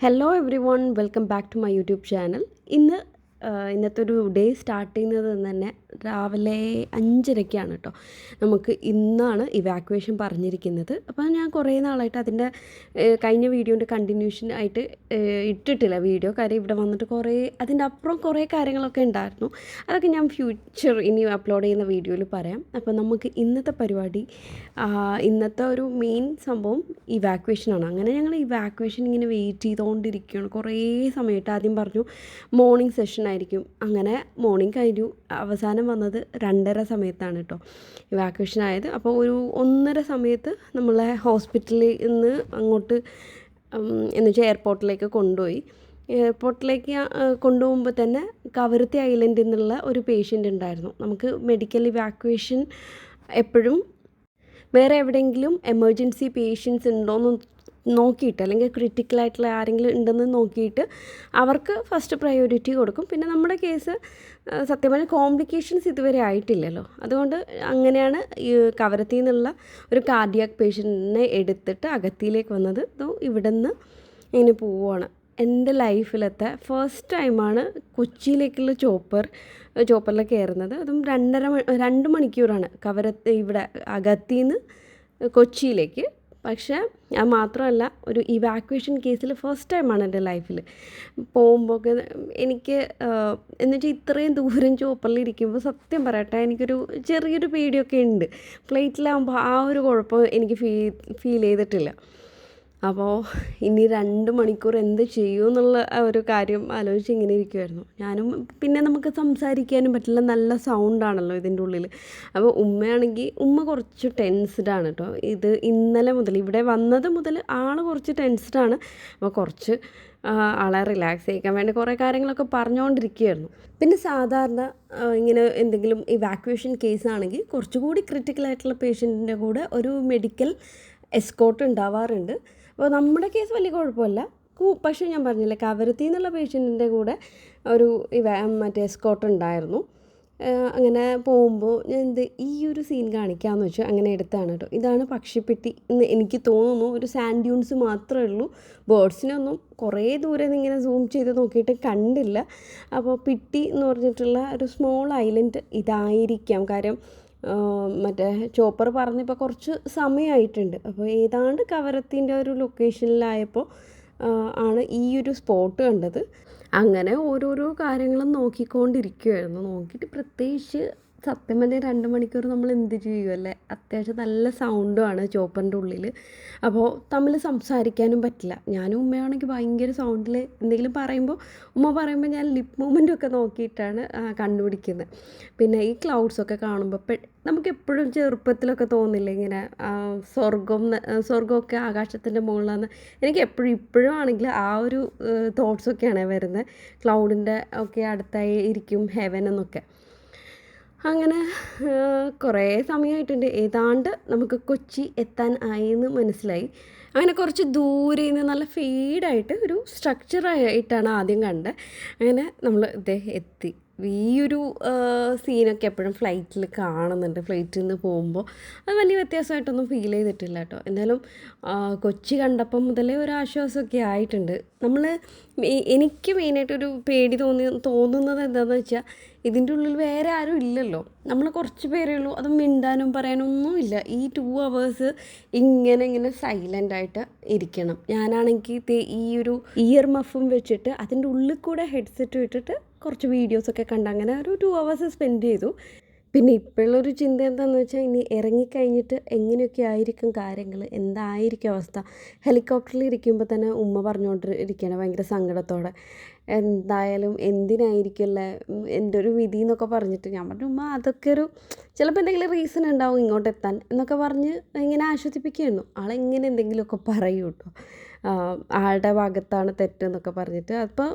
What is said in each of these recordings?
Hello everyone welcome back to my YouTube channel ഇന്ന് ഇന്നത്തെ ഒരു ഡേ സ്റ്റാർട്ട് ചെയ്യുന്നത് തന്നെ രാവിലെ അഞ്ചരയ്ക്കാണ് കേട്ടോ നമുക്ക് ഇന്നാണ് ഇവാക്വേഷൻ പറഞ്ഞിരിക്കുന്നത്. അപ്പോൾ ഞാൻ കുറേ നാളായിട്ട് അതിന്റെ കഴിഞ്ഞ വീഡിയോന്റെ കണ്ടിന്യൂഷൻ ആയിട്ട് ഇട്ടിട്ടില്ല വീഡിയോ കാര്യം ഇവിടെ വന്നിട്ട് കുറേ അതിന്റെ അപ്പുറം കുറേ കാര്യങ്ങളൊക്കെ ഉണ്ടായിരുന്നു. അതൊക്കെ ഞാൻ ഫ്യൂച്ചർ ഇനി അപ്ലോഡ് ചെയ്യുന്ന വീഡിയോയിൽ പറയാം. അപ്പോൾ നമുക്ക് ഇന്നത്തെ പരിപാടി ഇന്നത്തെ ഒരു മെയിൻ സംഭവം ഇവാക്വേഷനാണ് അങ്ങനെ ഞങ്ങൾ ഇവാക്വേഷൻ ഇങ്ങനെ വെയിറ്റ് ചെയ്തുകൊണ്ടിരിക്കുകയാണ് കുറേ സമയമായിട്ട് ആദ്യം പറഞ്ഞു മോർണിംഗ് സെഷൻ ആയിരിക്കും. അങ്ങനെ മോർണിംഗ് കഴിഞ്ഞു. അവസാനം വന്നത് രണ്ടര സമയത്താണ് കേട്ടോ ഇവാക്വേഷൻ ആയത്. അപ്പോൾ ഒരു ഒന്നര സമയത്ത് നമ്മളെ ഹോസ്പിറ്റലിൽ നിന്ന് അങ്ങോട്ട് എന്നുവെച്ചാൽ എന്ന് വെച്ചാൽ എയർപോർട്ടിലേക്ക് കൊണ്ടുപോയി. എയർപോർട്ടിലേക്ക് കൊണ്ടുപോകുമ്പോൾ തന്നെ കവരത്തി ഐലൻഡിൽ നിന്നുള്ള ഒരു പേഷ്യന്റ് ഉണ്ടായിരുന്നു. നമുക്ക് മെഡിക്കൽ ഇവാക്വേഷൻ എപ്പോഴും വേറെ എവിടെയെങ്കിലും എമർജൻസി പേഷ്യൻസ് ഉണ്ടോയെന്ന് നോക്കിയിട്ട് അല്ലെങ്കിൽ ക്രിട്ടിക്കലായിട്ടുള്ള ആരെങ്കിലും ഉണ്ടെന്ന് നോക്കിയിട്ട് അവർക്ക് ഫസ്റ്റ് പ്രയോറിറ്റി കൊടുക്കും. പിന്നെ നമ്മുടെ കേസ് സത്യം പറഞ്ഞാൽ കോംപ്ലിക്കേഷൻസ് ഇതുവരെ ആയിട്ടില്ലല്ലോ. അതുകൊണ്ട് അങ്ങനെയാണ് ഈ കവരത്തിൽ നിന്നുള്ള ഒരു കാർഡിയാക് പേഷ്യന്റിനെ എടുത്തിട്ട് അകത്തിയിലേക്ക് വന്നത്. ഇവിടെ നിന്ന് ഇങ്ങനെ പോവുകയാണ് എന്റെ ലൈഫിലത്തെ ഫസ്റ്റ് ടൈമാണ് കൊച്ചിയിലേക്കുള്ള ചോപ്പർ ചോപ്പറിൽ കയറുന്നത്. അതും രണ്ടര രണ്ട് മണിക്കൂറാണ് കവരത്ത് ഇവിടെ അകത്തിന്ന് കൊച്ചിയിലേക്ക്. പക്ഷേ അത് മാത്രമല്ല ഒരു ഇവാക്വേഷൻ കേസിൽ ഫസ്റ്റ് ടൈമാണ് എന്റെ ലൈഫിൽ പോകുമ്പോൾ എനിക്ക് എന്ന് വെച്ചാൽ ഇത്രയും ദൂരം ചോപ്പറിൽ ഇരിക്കുമ്പോൾ സത്യം പറയട്ടെ എനിക്കൊരു ചെറിയൊരു പേടിയൊക്കെ ഉണ്ട്. ഫ്ലൈറ്റിലാകുമ്പോൾ ആ ഒരു കുഴപ്പം എനിക്ക് ഫീ ഫീൽ ചെയ്തിട്ടില്ല. അപ്പോൾ ഇനി രണ്ട് മണിക്കൂർ എന്ത് ചെയ്യും എന്നുള്ള ഒരു കാര്യം ആലോചിച്ച് ഇങ്ങനെ ഇരിക്കുമായിരുന്നു ഞാനും പിന്നെ നമുക്ക് സംസാരിക്കാനും പറ്റില്ല. നല്ല സൗണ്ടാണല്ലോ ഇതിന്റെ ഉള്ളിൽ അപ്പോൾ ഉമ്മയാണെങ്കിൽ ഉമ്മ കുറച്ച് ടെൻസ്ഡ് ആണ് കേട്ടോ. ഇത് ഇന്നലെ മുതൽ ഇവിടെ വന്നത് മുതൽ ആൾ കുറച്ച് ടെൻസ്ഡ് ആണ്. അപ്പോൾ കുറച്ച് ആളെ റിലാക്സ് ചെയ്യിക്കാൻ വേണ്ടി കുറേ കാര്യങ്ങളൊക്കെ പറഞ്ഞുകൊണ്ടിരിക്കുകയായിരുന്നു പിന്നെ സാധാരണ ഇങ്ങനെ എന്തെങ്കിലും ഇവാക്വേഷൻ കേസ് ആണെങ്കിൽ കുറച്ചുകൂടി ക്രിട്ടിക്കൽ ആയിട്ടുള്ള പേഷ്യന്റിന്റെ കൂടെ ഒരു മെഡിക്കൽ എസ്കോട്ട് ഉണ്ടാവാറുണ്ട്. അപ്പോൾ നമ്മുടെ കേസ് വലിയ കുഴപ്പമില്ല. പക്ഷേ ഞാൻ പറഞ്ഞില്ല കവരത്തി എന്നുള്ള പേഷ്യന്റിന്റെ കൂടെ ഒരു മറ്റേ എസ്കോട്ട് ഉണ്ടായിരുന്നു. അങ്ങനെ പോകുമ്പോൾ ഞാൻ എന്ത് ഈ ഒരു സീൻ കാണിക്കാമെന്ന് വെച്ചാൽ അങ്ങനെ എടുത്താണ് കേട്ടോ. ഇതാണ് പക്ഷിപ്പെട്ടി എന്ന് എനിക്ക് തോന്നുന്നു. ഒരു സാൻഡ് മാത്രമേ ഉള്ളൂ. ബേർഡ്സിനൊന്നും കുറേ ദൂരെ ഇങ്ങനെ സൂം ചെയ്ത് നോക്കിയിട്ട് കണ്ടില്ല. അപ്പോൾ പിട്ടി എന്ന് പറഞ്ഞിട്ടുള്ള ഒരു സ്മോൾ ഐലൻഡ് ഇതായിരിക്കാം. കാര്യം മറ്റേ ചോപ്പർ പറഞ്ഞപ്പോൾ കുറച്ച് സമയമായിട്ടുണ്ട് അപ്പോൾ ഏതാണ്ട് കവരത്തിന്റെ ഒരു ലൊക്കേഷനിലായപ്പോൾ ആണ് ഈ ഒരു സ്പോട്ട് കണ്ടത്. അങ്ങനെ ഓരോരോ കാര്യങ്ങളും നോക്കിക്കൊണ്ടിരിക്കുമായിരുന്നു നോക്കിയിട്ട് പ്രത്യേകിച്ച് സത്യം പറഞ്ഞാൽ രണ്ട് മണിക്കൂർ നമ്മൾ എന്ത് ചെയ്യുമല്ലേ അത്യാവശ്യം നല്ല സൗണ്ടുമാണ് ചോപ്പറിന്റെ ഉള്ളിൽ അപ്പോൾ തമ്മിൽ സംസാരിക്കാനും പറ്റില്ല. ഞാനും ഉമ്മയാണെങ്കിൽ ഭയങ്കര സൗണ്ടിൽ എന്തെങ്കിലും പറയുമ്പോൾ ഉമ്മ പറയുമ്പോൾ ഞാൻ ലിപ് മൂവ്മെന്റൊക്കെ നോക്കിയിട്ടാണ് കണ്ടുപിടിക്കുന്നത് പിന്നെ ഈ ക്ലൗഡ്സൊക്കെ കാണുമ്പോൾ നമുക്ക് എപ്പോഴും ചെറുപ്പത്തിലൊക്കെ തോന്നില്ല ഇങ്ങനെ സ്വർഗം സ്വർഗമൊക്കെ ആകാശത്തിന്റെ മുകളിലാണ് എനിക്ക് എപ്പോഴും ഇപ്പോഴും ആണെങ്കിൽ ആ ഒരു തോട്ട്സൊക്കെയാണ് വരുന്നത് ക്ലൗഡിന്റെ ഒക്കെ അടുത്തായി ഇരിക്കും ഹെവൻ എന്നൊക്കെ. അങ്ങനെ കുറേ സമയമായിട്ടുണ്ട് ഏതാണ്ട് നമുക്ക് കൊച്ചി എത്താൻ ആയി എന്ന് മനസ്സിലായി. അങ്ങനെ കുറച്ച് ദൂരെ നിന്ന് നല്ല ഫെയ്ഡായിട്ട് ഒരു സ്ട്രക്ചറായിട്ടാണ് ആദ്യം കണ്ടത്. അങ്ങനെ നമ്മൾ ഇദ്ദേഹം എത്തി. ഈ ഒരു സീനൊക്കെ എപ്പോഴും ഫ്ലൈറ്റിൽ കാണുന്നുണ്ട്. ഫ്ലൈറ്റിൽ നിന്ന് പോകുമ്പോൾ അത് വലിയ വ്യത്യാസമായിട്ടൊന്നും ഫീൽ ചെയ്തിട്ടില്ല കേട്ടോ. എന്തായാലും കൊച്ചി കണ്ടപ്പം മുതലേ ഒരു ആശ്വാസമൊക്കെ ആയിട്ടുണ്ട്. നമ്മൾ എനിക്ക് മെയിനായിട്ടൊരു പേടി തോന്നി തോന്നുന്നത് എന്താണെന്ന് വെച്ചാൽ ഇതിന്റെ ഉള്ളിൽ വേറെ ആരും ഇല്ലല്ലോ. നമ്മൾ കുറച്ച് പേരേ ഉള്ളൂ. അത് മിണ്ടാനും പറയാനൊന്നും ഇല്ല. ഈ ടു അവേഴ്സ് ഇങ്ങനെ ഇങ്ങനെ സൈലന്റ് ആയിട്ട് ഇരിക്കണം. ഞാനാണെങ്കിൽ ഈ ഒരു ഇയർ മഫും വെച്ചിട്ട് അതിന്റെ ഉള്ളിൽ കൂടെ ഹെഡ്സെറ്റ് ഇട്ടിട്ട് കുറച്ച് വീഡിയോസൊക്കെ കണ്ട് അങ്ങനെ ഒരു ടു അവേഴ്സ് സ്പെൻഡ് ചെയ്തു. പിന്നെ ഇപ്പോഴുള്ളൊരു ചിന്ത എന്താണെന്ന് വെച്ചാൽ ഇനി ഇറങ്ങിക്കഴിഞ്ഞിട്ട് എങ്ങനെയൊക്കെ ആയിരിക്കും കാര്യങ്ങൾ എന്തായിരിക്കും അവസ്ഥ? ഹെലികോപ്റ്ററിൽ ഇരിക്കുമ്പോൾ തന്നെ ഉമ്മ പറഞ്ഞുകൊണ്ട് ഇരിക്കുകയാണ് ഭയങ്കര സങ്കടത്തോടെ. എന്തായാലും എന്തിനായിരിക്കുമല്ലേ എന്റെ ഒരു വിധി എന്നൊക്കെ പറഞ്ഞിട്ട് ഞാൻ പറഞ്ഞു ഉമ്മ അതൊക്കെ ഒരു ചിലപ്പോൾ എന്തെങ്കിലും റീസൺ ഉണ്ടാവും ഇങ്ങോട്ട് എത്താൻ എന്നൊക്കെ പറഞ്ഞ് ഇങ്ങനെ ആശ്വസിപ്പിക്കുകയായിരുന്നു. ആളെങ്ങനെ എന്തെങ്കിലുമൊക്കെ പറയൂ കേട്ടോ ആളുടെ ഭാഗത്താണ് തെറ്റെന്നൊക്കെ പറഞ്ഞിട്ട് അപ്പോൾ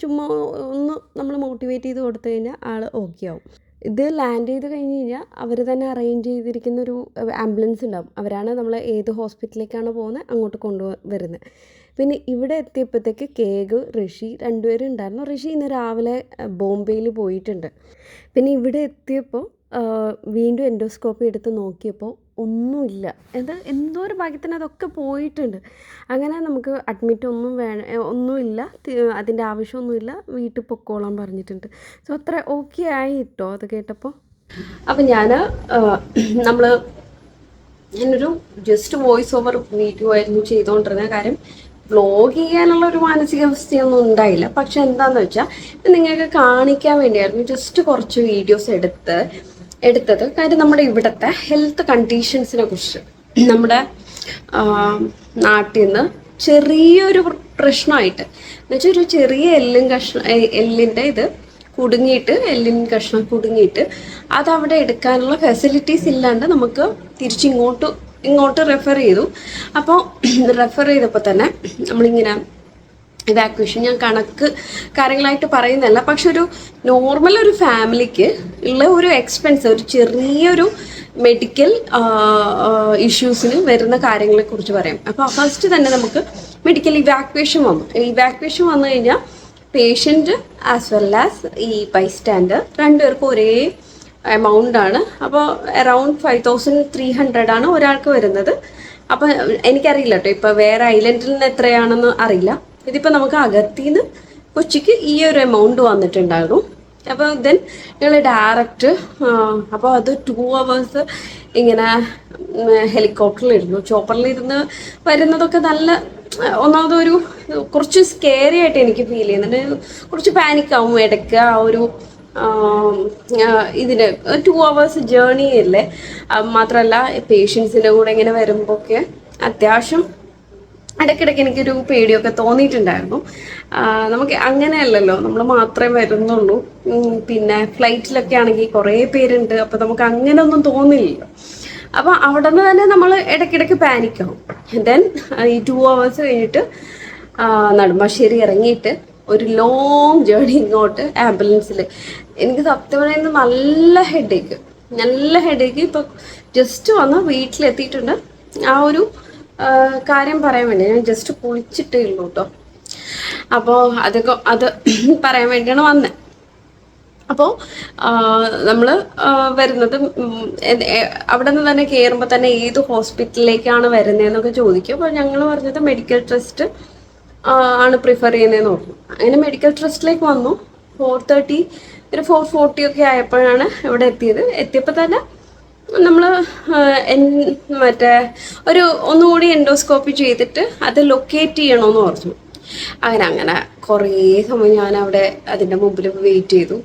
ചുമ്മാ ഒന്ന് നമ്മൾ മോട്ടിവേറ്റ് ചെയ്ത് കൊടുത്തു കഴിഞ്ഞാൽ ആൾ ഓക്കെ ആവും. ഇത് ലാൻഡ് ചെയ്ത് കഴിഞ്ഞ് കഴിഞ്ഞാൽ അവർ തന്നെ അറേഞ്ച് ചെയ്തിരിക്കുന്ന ഒരു ആംബുലൻസ് ഉണ്ടാവും. അവരാണ് നമ്മൾ ഏത് ഹോസ്പിറ്റലിലേക്കാണ് പോകുന്നത് അങ്ങോട്ട് കൊണ്ടുവരുന്നത് പിന്നെ ഇവിടെ എത്തിയപ്പോഴത്തേക്ക് കേഗ് ഋഷി രണ്ടുപേരും ഉണ്ടായിരുന്നു. ഋഷി ഇന്ന് രാവിലെ ബോംബെയിൽ പോയിട്ടുണ്ട്. പിന്നെ ഇവിടെ എത്തിയപ്പോൾ വീണ്ടും എൻഡോസ്കോപ്പി എടുത്ത് നോക്കിയപ്പോൾ ഒന്നുമില്ല. എന്ത് എന്തോ ഒരു ഭാഗ്യത്തിന് അതൊക്കെ പോയിട്ടുണ്ട്. അങ്ങനെ നമുക്ക് അഡ്മിറ്റ് ഒന്നും വേണ ഒന്നുമില്ല. അതിന്റെ ആവശ്യമൊന്നുമില്ല. വീട്ടിൽ പൊക്കോളാൻ പറഞ്ഞിട്ടുണ്ട്. സോ അത്ര ഓക്കെ ആയി കിട്ടോ അത് കേട്ടപ്പോൾ. അപ്പം ഞാൻ നമ്മൾ ഞാനൊരു ജസ്റ്റ് വോയിസ് ഓവർ വീഡിയോ ആയിരുന്നു ചെയ്തുകൊണ്ടിരുന്ന കാര്യം. വ്ലോഗ് ചെയ്യാനുള്ള ഒരു മാനസികാവസ്ഥയൊന്നും ഉണ്ടായില്ല. പക്ഷെ എന്താന്ന് വെച്ചാൽ നിങ്ങൾക്ക് കാണിക്കാൻ വേണ്ടിയായിരുന്നു. ജസ്റ്റ് കുറച്ച് വീഡിയോസ് എടുത്ത് എടുത്തത്. കാര്യം നമ്മുടെ ഇവിടുത്തെ ഹെൽത്ത് കണ്ടീഷൻസിനെ കുറിച്ച്. നമ്മുടെ നാട്ടിൽ നിന്ന് ചെറിയൊരു പ്ര- പ്രശ്നമായിട്ട് എന്നുവെച്ചാൽ ഒരു ചെറിയ എല്ലും കഷ്ണ എല്ലിന്റെ ഇത് കുടുങ്ങിയിട്ട് എല്ലിൻ കഷ്ണം കുടുങ്ങിയിട്ട് അത് അവിടെ എടുക്കാനുള്ള ഫെസിലിറ്റീസ് ഇല്ലാണ്ട് നമുക്ക് തിരിച്ചിങ്ങോട്ട് ഇങ്ങോട്ട് റെഫർ ചെയ്തു. അപ്പോൾ റെഫർ ചെയ്തപ്പോൾ തന്നെ നമ്മളിങ്ങനെ ഇവാക്വേഷൻ ഞാൻ കണക്ക് കാര്യങ്ങളായിട്ട് പറയുന്നതല്ല. പക്ഷെ ഒരു നോർമൽ ഒരു ഫാമിലിക്ക് ഉള്ള ഒരു എക്സ്പെൻസ് ഒരു ചെറിയൊരു മെഡിക്കൽ ഇഷ്യൂസിന് വരുന്ന കാര്യങ്ങളെ കുറിച്ച് പറയാം. അപ്പോൾ ഫസ്റ്റ് തന്നെ നമുക്ക് മെഡിക്കൽ ഇവാക്വേഷൻ വന്നു. ഇവാക്വേഷൻ വന്നു കഴിഞ്ഞാൽ പേഷ്യന്റ് ആസ് വെൽ ആസ് ഈ ബൈസ്റ്റാൻഡർ രണ്ടുപേർക്കും ഒരേ എമൗണ്ട് ആണ്. അപ്പോൾ around five thousand three hundred ആണ് ഒരാൾക്ക് വരുന്നത്. അപ്പോൾ എനിക്കറിയില്ല കേട്ടോ ഇപ്പോൾ വേറെ ഐലൻഡിൽ നിന്ന് എത്രയാണെന്ന് അറിയില്ല. ഇതിപ്പോൾ നമുക്ക് അകത്തിന്ന് കൊച്ചിക്ക് ഈ ഒരു എമൗണ്ട് വന്നിട്ടുണ്ടായിരുന്നു. അപ്പോൾ ദെൻ ഞങ്ങൾ ഡയറക്റ്റ് അപ്പോൾ അത് ടു അവേഴ്സ് ഇങ്ങനെ ഹെലികോപ്റ്ററിലിരുന്നു. ചോപ്പറിലിരുന്ന് വരുന്നതൊക്കെ നല്ല ഒന്നാമതൊരു കുറച്ച് സ്കേറി ആയിട്ട് എനിക്ക് ഫീൽ ചെയ്യുന്നുണ്ട്. കുറച്ച് പാനിക് ആവും ഇടയ്ക്ക് ആ ഒരു ഇതിന് ടു അവേഴ്സ് ജേർണി അല്ലേ? മാത്രമല്ല പേഷ്യൻസിന്റെ കൂടെ ഇങ്ങനെ വരുമ്പോഴൊക്കെ അത്യാവശ്യം ഇടയ്ക്കിടയ്ക്ക് എനിക്കൊരു പേടിയൊക്കെ തോന്നിയിട്ടുണ്ടായിരുന്നു. നമുക്ക് അങ്ങനെയല്ലല്ലോ നമ്മൾ മാത്രമേ വരുന്നുള്ളൂ. പിന്നെ ഫ്ലൈറ്റിലൊക്കെ ആണെങ്കിൽ കുറേ പേരുണ്ട് അപ്പോൾ നമുക്ക് അങ്ങനെ ഒന്നും തോന്നില്ലല്ലോ. അപ്പോൾ അവിടെ നിന്ന് തന്നെ നമ്മൾ ഇടയ്ക്കിടയ്ക്ക് പാനിക്കാവും. ദെൻ ഈ ടു അവേഴ്സ് കഴിഞ്ഞിട്ട് നടുമ്പാശ്ശേരി ഇറങ്ങിയിട്ട് ഒരു ലോങ് ജേർണി ഇങ്ങോട്ട് ആംബുലൻസിൽ എനിക്ക് സത്യം പറയുന്നത് നല്ല ഹെഡേക്ക് നല്ല ഹെഡേക്ക് ഇപ്പോൾ ജസ്റ്റ് വന്ന് വീട്ടിലെത്തിയിട്ടുണ്ട്. ആ ഒരു കാര്യം പറയാൻ വേണ്ടി ഞാൻ ജസ്റ്റ് കുളിച്ചിട്ടേ ഉള്ളൂ കേട്ടോ അപ്പോൾ അതൊക്കെ അത് പറയാൻ വേണ്ടിയാണ് വന്നത് അപ്പോൾ നമ്മൾ വരുന്നത് അവിടെ നിന്ന് തന്നെ കയറുമ്പോൾ തന്നെ ഏത് ഹോസ്പിറ്റലിലേക്കാണ് വരുന്നതെന്നൊക്കെ ചോദിക്കും. അപ്പോൾ ഞങ്ങൾ പറഞ്ഞത് മെഡിക്കൽ ട്രസ്റ്റ് ആണ് പ്രിഫർ ചെയ്യുന്നതെന്ന് പറഞ്ഞു. അങ്ങനെ മെഡിക്കൽ ട്രസ്റ്റിലേക്ക് വന്നു. ഫോർ തേർട്ടി ഒരു ഫോർ ഫോർട്ടി ഒക്കെ ആയപ്പോഴാണ് ഇവിടെ എത്തിയത്. എത്തിയപ്പോൾ തന്നെ നമ്മൾ മറ്റേ ഒരു ഒന്നുകൂടി എൻഡോസ്കോപ്പി ചെയ്തിട്ട് അത് ലൊക്കേറ്റ് ചെയ്യണമെന്ന് പറഞ്ഞു അങ്ങനെ അങ്ങനെ കുറേ സമയം ഞാൻ അവിടെ അതിന്റെ മുമ്പിൽ വെയിറ്റ് ചെയ്തു.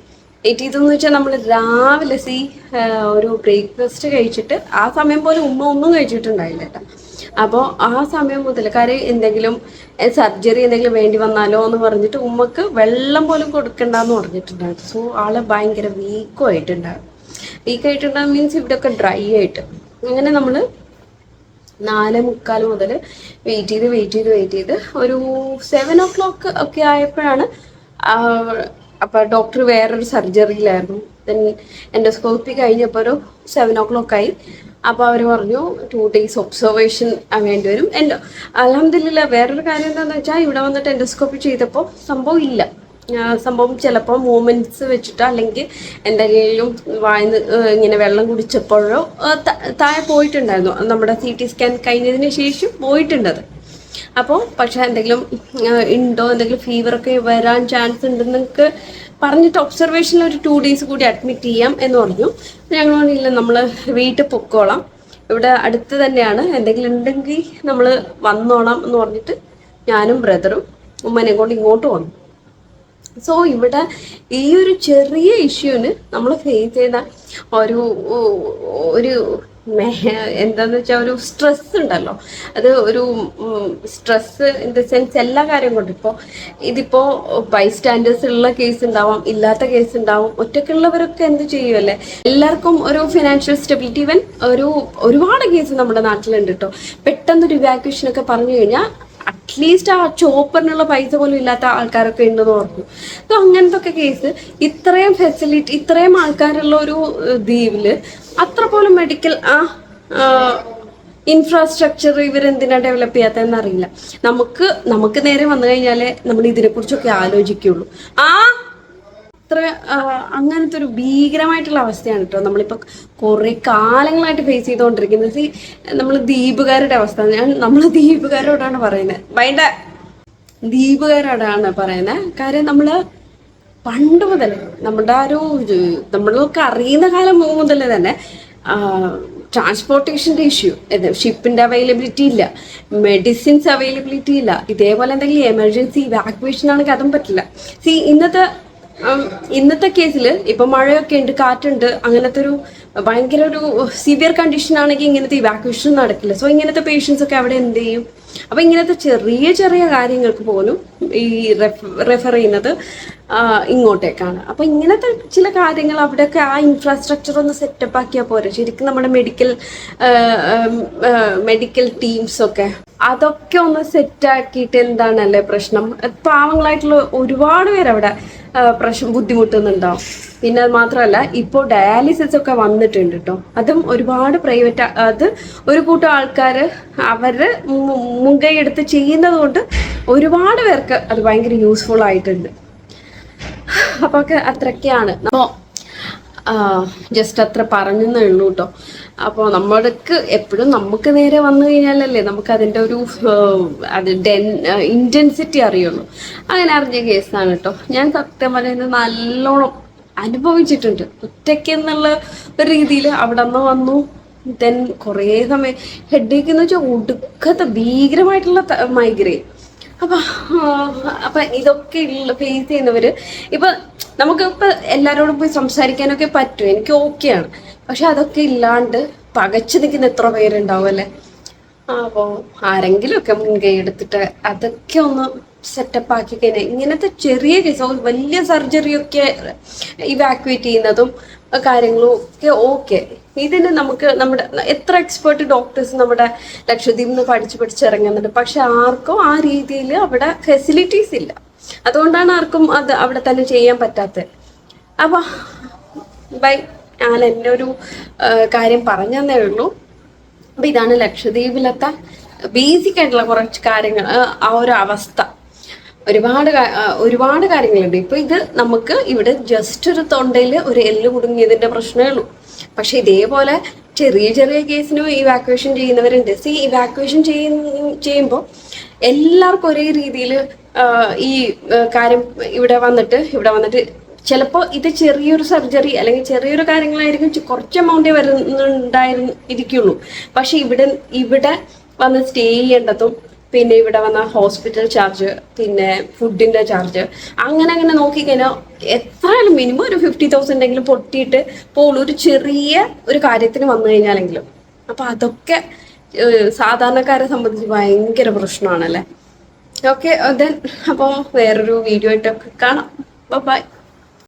വെയിറ്റ് ചെയ്തെന്ന് വെച്ചാൽ നമ്മൾ രാവിലെ സി ഒരു ബ്രേക്ക്ഫാസ്റ്റ് കഴിച്ചിട്ട് ആ സമയം പോലെ ഉമ്മ ഒന്നും കഴിച്ചിട്ടുണ്ടായില്ല കേട്ടോ. അപ്പോൾ ആ സമയം മുതൽ കാര്യം എന്തെങ്കിലും സർജറി എന്തെങ്കിലും വേണ്ടി വന്നാലോ എന്ന് പറഞ്ഞിട്ട് ഉമ്മക്ക് വെള്ളം പോലും കൊടുക്കണ്ടെന്ന് പറഞ്ഞിട്ടുണ്ടായിരുന്നു. സോ ആൾ ഭയങ്കര വീക്കും ആയിട്ടുണ്ടായിരുന്നു വീക്ക് ആയിട്ടുണ്ടാകും മീൻസ് ഇവിടെയൊക്കെ ഡ്രൈ ആയിട്ട്. അങ്ങനെ നമ്മൾ നാല് മുക്കാൽ മുതൽ വെയിറ്റ് ചെയ്ത് വെയിറ്റ് ചെയ്ത് വെയിറ്റ് ചെയ്ത് ഒരു സെവൻ ഓ ക്ലോക്ക് ഒക്കെ ആയപ്പോഴാണ് അപ്പോൾ ഡോക്ടർ വേറൊരു സർജറിയിലായിരുന്നു ദെൻ എൻഡോസ്കോപ്പി കഴിഞ്ഞപ്പോൾ ഒരു സെവൻ ഓ ക്ലോക്ക് ആയി. അപ്പോൾ അവർ പറഞ്ഞു ടു ഡേയ്സ് ഒബ്സർവേഷൻ വേണ്ടി വരും. എന്റെ അലഹമില്ല വേറൊരു കാര്യം എന്താണെന്ന് വെച്ചാൽ ഇവിടെ വന്നിട്ട് എൻഡോസ്കോപ്പി ചെയ്തപ്പോൾ സംഭവം ഇല്ല. സംഭവം ചിലപ്പോൾ മൂമെന്റ്സ് വെച്ചിട്ടോ അല്ലെങ്കിൽ എന്തെങ്കിലും വായന്ന് ഇങ്ങനെ വെള്ളം കുടിച്ചപ്പോഴോ താഴെ പോയിട്ടുണ്ടായിരുന്നു. നമ്മുടെ സി ടി സ്കാൻ കഴിഞ്ഞതിന് ശേഷം പോയിട്ടുണ്ടത്. അപ്പോൾ പക്ഷേ എന്തെങ്കിലും ഉണ്ടോ എന്തെങ്കിലും ഫീവറൊക്കെ വരാൻ ചാൻസ് ഉണ്ടെന്നൊക്കെ പറഞ്ഞിട്ട് ഒബ്സർവേഷനിൽ ഒരു ടു ഡേയ്സ് കൂടി അഡ്മിറ്റ് ചെയ്യാം എന്ന് പറഞ്ഞു. ഞങ്ങൾ പറഞ്ഞില്ല നമ്മൾ വീട്ടിൽ പൊക്കോളാം. ഇവിടെ അടുത്ത് തന്നെയാണ്. എന്തെങ്കിലും ഉണ്ടെങ്കിൽ നമ്മൾ വന്നോളാം എന്ന് പറഞ്ഞിട്ട് ഞാനും ബ്രദറും ഉമ്മനെ കൊണ്ട് ഇങ്ങോട്ട് വന്നു. സോ ഇവിടെ ഈ ഒരു ചെറിയ ഇഷ്യൂവിന് നമ്മൾ ഫേസ് ചെയ്ത ഒരു ഒരു എന്താന്ന് വെച്ചാൽ ഒരു സ്ട്രെസ് ഉണ്ടല്ലോ. അത് ഒരു സ്ട്രെസ് ഇൻ ദ സെൻസ് എല്ലാ കാര്യം കൊണ്ടും. ഇപ്പോൾ ഇതിപ്പോൾ ബൈസ്റ്റാൻഡേഴ്സ് ഉള്ള കേസ് ഉണ്ടാവാം ഇല്ലാത്ത കേസ് ഉണ്ടാവും ഒറ്റക്കുള്ളവരൊക്കെ എന്ത് ചെയ്യുമല്ലേ എല്ലാവർക്കും ഒരു ഫിനാൻഷ്യൽ സ്റ്റെബിലിറ്റി ഇവൻ ഒരു ഒരുപാട് കേസ് നമ്മുടെ നാട്ടിലുണ്ട് കേട്ടോ പെട്ടെന്നൊരു ഇവാക്വേഷൻ ഒക്കെ പറഞ്ഞു കഴിഞ്ഞാൽ അറ്റ്ലീസ്റ്റ് ആ ചോപ്പറിനുള്ള പൈസ പോലും ഇല്ലാത്ത ആൾക്കാരൊക്കെ ഉണ്ടെന്ന് ഓർക്കും. അപ്പൊ അങ്ങനത്തെ ഒക്കെ കേസ് ഇത്രയും ഫെസിലിറ്റി ഇത്രയും ആൾക്കാരുള്ള ഒരു ദ്വീപിൽ അത്ര പോലും മെഡിക്കൽ ആ ഇൻഫ്രാസ്ട്രക്ചർ ഇവരെന്തിനാ ഡെവലപ്പ് ചെയ്യാത്തതെന്ന് അറിയില്ല. നമുക്ക് നമുക്ക് നേരെ വന്നു കഴിഞ്ഞാലേ നമ്മൾ ഇതിനെക്കുറിച്ചൊക്കെ ആലോചിക്കുള്ളൂ. ആ അത്ര അങ്ങനത്തെ ഒരു ഭീകരമായിട്ടുള്ള അവസ്ഥയാണ് കേട്ടോ നമ്മളിപ്പോൾ കുറേ കാലങ്ങളായിട്ട് ഫേസ് ചെയ്തുകൊണ്ടിരിക്കുന്നത് നമ്മൾ ദ്വീപുകാരുടെ അവസ്ഥ. ഞാൻ നമ്മൾ ദ്വീപുകാരോടാണ് പറയുന്നത് ഭയങ്കര ദ്വീപുകാരോടാണ് പറയുന്നത് കാര്യം നമ്മൾ പണ്ട് മുതൽ നമ്മുടെ ഒരു നമ്മളൊക്കെ അറിയുന്ന കാലം മുതൽ തന്നെ ട്രാൻസ്പോർട്ടേഷന്റെ ഇഷ്യൂ ഷിപ്പിന്റെ അവൈലബിലിറ്റി ഇല്ല. മെഡിസിൻസ് അവൈലബിലിറ്റി ഇല്ല. ഇതേപോലെ എന്തെങ്കിലും എമർജൻസി വാക്വേഷൻ ആണെങ്കിൽ അതും പറ്റില്ല. സി ഇന്നത്തെ ഇന്നത്തെ കേസിൽ ഇപ്പൊ മഴയൊക്കെ ഉണ്ട് കാറ്റുണ്ട് അങ്ങനത്തെ ഒരു ഭയങ്കര ഒരു സിവിയർ കണ്ടീഷൻ ആണെങ്കിൽ ഇങ്ങനത്തെ ഇവാക്വേഷൻ നടക്കില്ല. സോ ഇങ്ങനത്തെ പേഷ്യൻസ് ഒക്കെ അവിടെ എന്ത് ചെയ്യും? അപ്പം ഇങ്ങനത്തെ ചെറിയ ചെറിയ കാര്യങ്ങൾക്ക് പോലും ഈ റെഫർ ചെയ്യുന്നത് ഇങ്ങോട്ടേക്കാണ്. അപ്പം ഇങ്ങനത്തെ ചില കാര്യങ്ങൾ അവിടെയൊക്കെ ആ ഇൻഫ്രാസ്ട്രക്ചർ ഒന്ന് സെറ്റപ്പ് ആക്കിയാൽ പോരെ. ശരിക്കും നമ്മുടെ മെഡിക്കൽ മെഡിക്കൽ ടീംസ് ഒക്കെ. അതൊക്കെ ഒന്ന് സെറ്റാക്കിയിട്ട് എന്താണല്ലേ പ്രശ്നം? പാവങ്ങളായിട്ടുള്ള ഒരുപാട് അവിടെ പ്രശ്നം ബുദ്ധിമുട്ടുന്നുണ്ടാവും. പിന്നെ അത് മാത്രമല്ല ഇപ്പോൾ ഡയാലിസിസ് ഒക്കെ വന്നിട്ടുണ്ട് കേട്ടോ അതും ഒരുപാട് പ്രൈവറ്റ് അത് ഒരു കൂട്ടം ആൾക്കാർ അവർ മുൻകൈ എടുത്ത് ചെയ്യുന്നത് കൊണ്ട് ഒരുപാട് പേർക്ക് അത് ഭയങ്കര യൂസ്ഫുൾ ആയിട്ടുണ്ട്. അപ്പോൾ ഒക്കെ അത്രയൊക്കെയാണ് അപ്പോൾ ജസ്റ്റ് അത്ര പറഞ്ഞെന്നേ ഉള്ളൂ കേട്ടോ അപ്പോൾ നമ്മൾക്ക് എപ്പോഴും നമുക്ക് നേരെ വന്നു കഴിഞ്ഞാലല്ലേ നമുക്ക് അതിന്റെ ഒരു അത് ഡെൻ ഇന്റൻസിറ്റി അറിയുള്ളൂ. അങ്ങനെ അറിഞ്ഞ കേസാണ് കേട്ടോ ഞാൻ സത്യം പറയുന്നത് നല്ലോണം അനുഭവിച്ചിട്ടുണ്ട്. ഒറ്റയ്ക്ക് എന്നുള്ള ഒരു രീതിയിൽ അവിടെ നിന്ന് വന്നു. ദെൻ കുറേ സമയം ഹെഡേക്ക് എന്ന് വെച്ചാൽ ഒടുക്കത്തെ ഭീകരമായിട്ടുള്ള മൈഗ്രെയിൻ അപ്പൊ അപ്പൊ ഇതൊക്കെ ഉള്ള ഫേസ് ചെയ്യുന്നവര് ഇപ്പൊ നമുക്ക് ഇപ്പൊ എല്ലാരോടും പോയി സംസാരിക്കാനൊക്കെ പറ്റും. എനിക്ക് ഓക്കെയാണ് പക്ഷെ അതൊക്കെ ഇല്ലാണ്ട് പകച്ചു നിൽക്കുന്ന എത്ര പേരുണ്ടാവും അല്ലേ? അപ്പോൾ ആരെങ്കിലും ഒക്കെ മുൻകൈ എടുത്തിട്ട് അതൊക്കെ ഒന്ന് സെറ്റപ്പ് ആക്കി കഴിഞ്ഞാൽ ഇങ്ങനത്തെ ചെറിയ കേസ് വലിയ സർജറിയൊക്കെ ഇവാക്വേറ്റ് ചെയ്യുന്നതും കാര്യങ്ങളും ഒക്കെ ഓക്കെ ഇതിന് നമുക്ക് നമ്മുടെ എത്ര എക്സ്പേർട്ട് ഡോക്ടേഴ്സ് നമ്മുടെ ലക്ഷദ്വീപിൽ നിന്ന് പഠിച്ച് പഠിച്ചിറങ്ങുന്നുണ്ട് പക്ഷെ ആർക്കും ആ രീതിയിൽ അവിടെ ഫെസിലിറ്റീസ് ഇല്ല. അതുകൊണ്ടാണ് ആർക്കും അത് അവിടെ തന്നെ ചെയ്യാൻ പറ്റാത്തത്. അപ്പോൾ ബൈ ഞാൻ എന്റെ ഒരു കാര്യം പറഞ്ഞതന്നേ ഉള്ളൂ. അപ്പൊ ഇതാണ് ലക്ഷദ്വീപിലത്തെ ബേസിക് ആയിട്ടുള്ള കുറച്ച് കാര്യങ്ങൾ ആ ഒരു അവസ്ഥ. ഒരുപാട് ഒരുപാട് കാര്യങ്ങളുണ്ട്. ഇപ്പൊ ഇത് നമുക്ക് ഇവിടെ ജസ്റ്റ് ഒരു തൊണ്ടയിൽ ഒരു എല്ല് കുടുങ്ങിയതിന്റെ പ്രശ്നമേ ഉള്ളൂ. പക്ഷെ ഇതേപോലെ ചെറിയ ചെറിയ കേസിനും ഇവാക്വേഷൻ ചെയ്യുന്നവരുണ്ട്. സി ഇവാക്വേഷൻ ചെയ്യുമ്പോൾ എല്ലാവർക്കും ഒരേ രീതിയിൽ ഈ കാര്യം ഇവിടെ വന്നിട്ട് ഇവിടെ വന്നിട്ട് ചിലപ്പോൾ ഇത് ചെറിയൊരു സർജറി അല്ലെങ്കിൽ ചെറിയൊരു കാര്യങ്ങളായിരിക്കും കുറച്ച് എമൗണ്ടേ വരുന്നുണ്ടായിരുന്നു ഇരിക്കുള്ളൂ. പക്ഷെ ഇവിടെ ഇവിടെ വന്ന് സ്റ്റേ ചെയ്യേണ്ടതും പിന്നെ ഇവിടെ വന്ന ഹോസ്പിറ്റൽ ചാർജ് പിന്നെ ഫുഡിന്റെ ചാർജ് അങ്ങനെ അങ്ങനെ നോക്കിക്കഴിഞ്ഞാൽ എത്രയാലും മിനിമം ഒരു ഫിഫ്റ്റി തൗസൻഡ് എങ്കിലും പൊട്ടിയിട്ട് പോകുള്ളൂ ഒരു ചെറിയ ഒരു കാര്യത്തിന് വന്നു കഴിഞ്ഞാലെങ്കിലും. അപ്പൊ അതൊക്കെ സാധാരണക്കാരെ സംബന്ധിച്ച് ഭയങ്കര പ്രശ്നമാണല്ലേ? ഓക്കെ ദെൻ അപ്പോൾ വേറൊരു വീഡിയോ ആയിട്ടൊക്കെ കാണാം. ബൈ